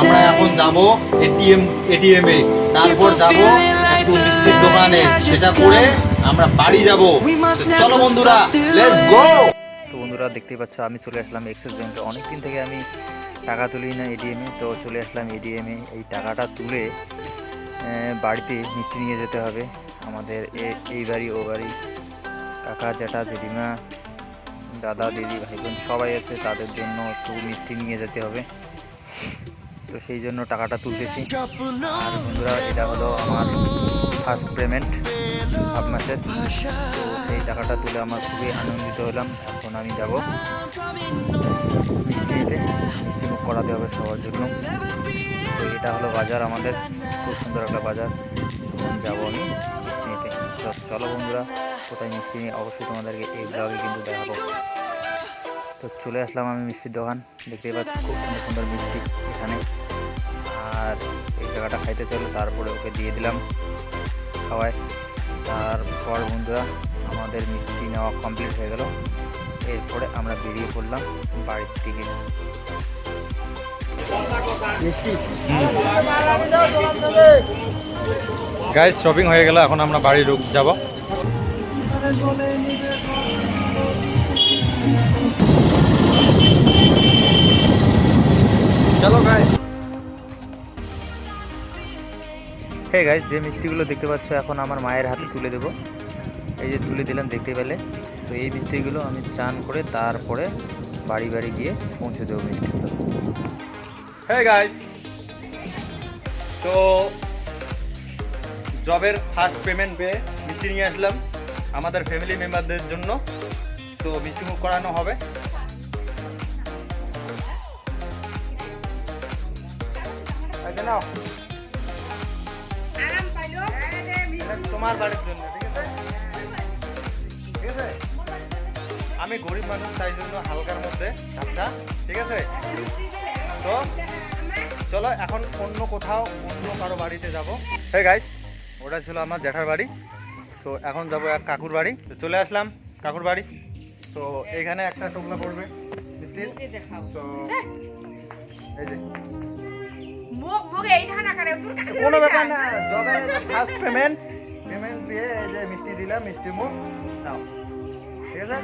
আমরা এখন যাব এটিএম এটিএম এ। মিষ্টির দোকানে। সেটা করে আমরা বাড়ি যাব। বন্ধুরা লেটস গো তো বন্ধুরা, দেখতেই পাচ্ছ, আমি চলে আসলাম এক্সিস ব্যাংকে অনেকদিন থেকে আমি টাকা তুলি না এটিএমে তো চলে আসলাম এটিএমে এই টাকাটা তুলে বাড়িতে মিষ্টি নিয়ে যেতে হবে। আমাদের এই বাড়ি, ও বাড়ি। কাকা, জ্যাঠা, জেঠিমা দাদা, দিদি ভাই বোন সবাই আছে, তাদের জন্য একটু মিষ্টি নিয়ে যেতে হবে। তো সেই জন্য টাকাটা তুলতেছি। আর বন্ধুরা, এটা হলো আমার ফার্স্ট পেমেন্ট মাসের তো সেই টাকাটা তুলে আমার খুবই আনন্দিত হলাম। এখন আমি যাব। মিষ্টি মুখ করাতে হবে সবার জন্য। তো এটা হলো বাজার আমাদের। খুব সুন্দর একটা বাজার। যাব আমি। তো চলো বন্ধুরা কোথায় মিষ্টি নিয়ে অবশ্যই তোমাদেরকে এই ব্লগে কিন্তু দেখাবো। তো চলে আসলাম আমি মিষ্টির দোকান দেখতেই পাচ্ছি খুব সুন্দর সুন্দর মিষ্টি এখানে। আর এই জায়গাটা খাইতে চলো তারপরে ওকে দিয়ে দিলাম খাওয়ায়। তারপর বন্ধুরা আমাদের মিষ্টি নেওয়া কমপ্লিট হয়ে গেল। এরপরে আমরা বেরিয়ে পড়লাম বাড়ির দিকে। গাইস শপিং হয়ে গেল, এখন আমরা বাড়ি যাব। চলো গাইস হ্যাঁ গাইজ যে মিষ্টিগুলো দেখতে পাচ্ছ এখন আমার মায়ের হাতে তুলে দেবো। এই যে তুলে দিলাম, দেখতে পেলে? তো এই মিষ্টিগুলো আমি চান করে তারপরে বাড়ি বাড়ি গিয়ে পৌঁছে দেবো মিষ্টিগুলো। হ্যাঁ গাইস তো জবের ফার্স্ট পেমেন্ট পেয়ে মিষ্টি নিয়ে আসলাম আমাদের ফ্যামিলি মেম্বারদের জন্য। তো মিষ্টি মুখ করানো হবে। তোমার বাড়ির জন্য, ঠিক আছে? আমি গরিব মানুষ, তাই জন্য হালকার মধ্যে ঝাপটা, ঠিক আছে? তো চলো এখন অন্য কোথাও অন্য কারও বাড়িতে যাব। হ্যাঁ গাইস ওটা ছিল আমার জ্যাঠার বাড়ি। তো এখন যাব এক কাকুর বাড়ি। তো চলে আসলাম কাকুর বাড়ি। তো এখানে একটা টোপলা পড়বে। তো এই যে। কোনো ব্যাপার না যবে ফার্স্ট পেমেন্ট পেমেন্ট দিয়ে এই যে মিষ্টি দিলাম মিষ্টি মুখ। নাও। ঠিক আছে?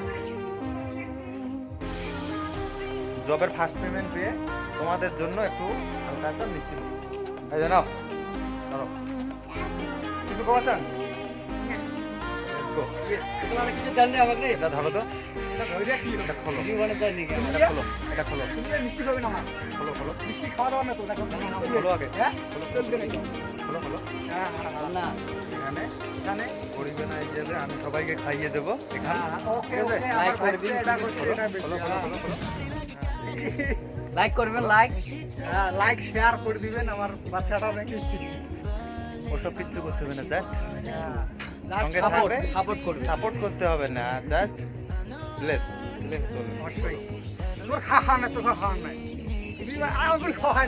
জবের ফার্স্ট পেমেন্ট দিয়ে তোমাদের জন্য একটু হালকা একটা মিষ্টি মুখ। এই যে নাও। ধরো কিছু কমা চান এটা ধরো তো। এটা খোলো। এটা খোলো। এটা খোলো। খোলো খোলো। খোলো আগে। খোলো খোলো। এখানে এখানে গরিবে নাই গেলে আমি সবাইকে খাইয়ে দেবো। এখানে। লাইক করবেন। লাইক লাইক শেয়ার করে দিবেন আমার বাচ্চাটা নাকি ওসব কিচ্ছু করতে হবে না জাস্ট সঙ্গে থাকবে? সাপোর্ট করবেন সাপোর্ট করতে হবে না জাস্ট লেস লেস চলবে তোর খাওয়া না তোর খাওয়া নাই খাওয়া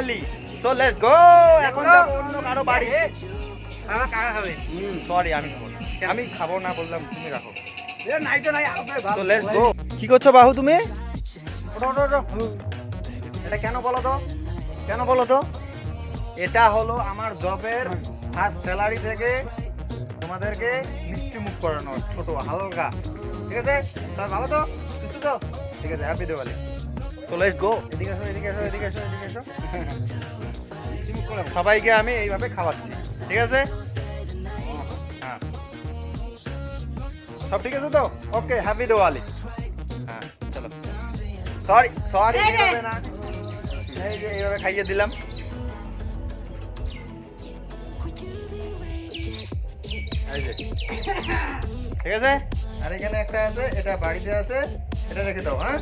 নি। সো লেটস গো এখন যাব অন্য কারও বাড়ি। সরি আমি। আমি খাব না বললাম তুমি রাখো। নাই তো লেটস গো কি করছ বাহু তুমি। এটা কেন বলো তো? কেন বলো তো? এটা হলো আমার জবের ফার্স্ট স্যালারি থেকে তোমাদেরকে মিষ্টি মুখ করানো ছোট হালকা। ঠিক আছে? ভালো তো? সুস্থ তো? ঠিক আছে হ্যাপি দিওয়ালি তো লেটস গো এদিকে এসো এদিকে এসো এদিকে এসো এদিকে করে সবাইকে আমি এইভাবে খাওয়াচ্ছি। ঠিক আছে? হ্যাঁ। সব ঠিক আছে তো? ওকে হ্যাপি দিওয়ালি হ্যাঁ চলো। সরি সরি এইভাবে না। এই যে এইভাবে খাইয়ে দিলাম। ঠিক আছে? আর এখানে একটা আছে এটা বাড়িতে আছে এটা রেখে দাও হ্যাঁ?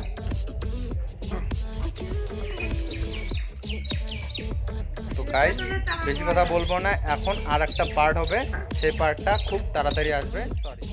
তো গাইস বেশি কথা বলব না। এখন আর একটা পার্ট হবে। সেই পার্টটা খুব তাড়াতাড়ি আসবে। সরি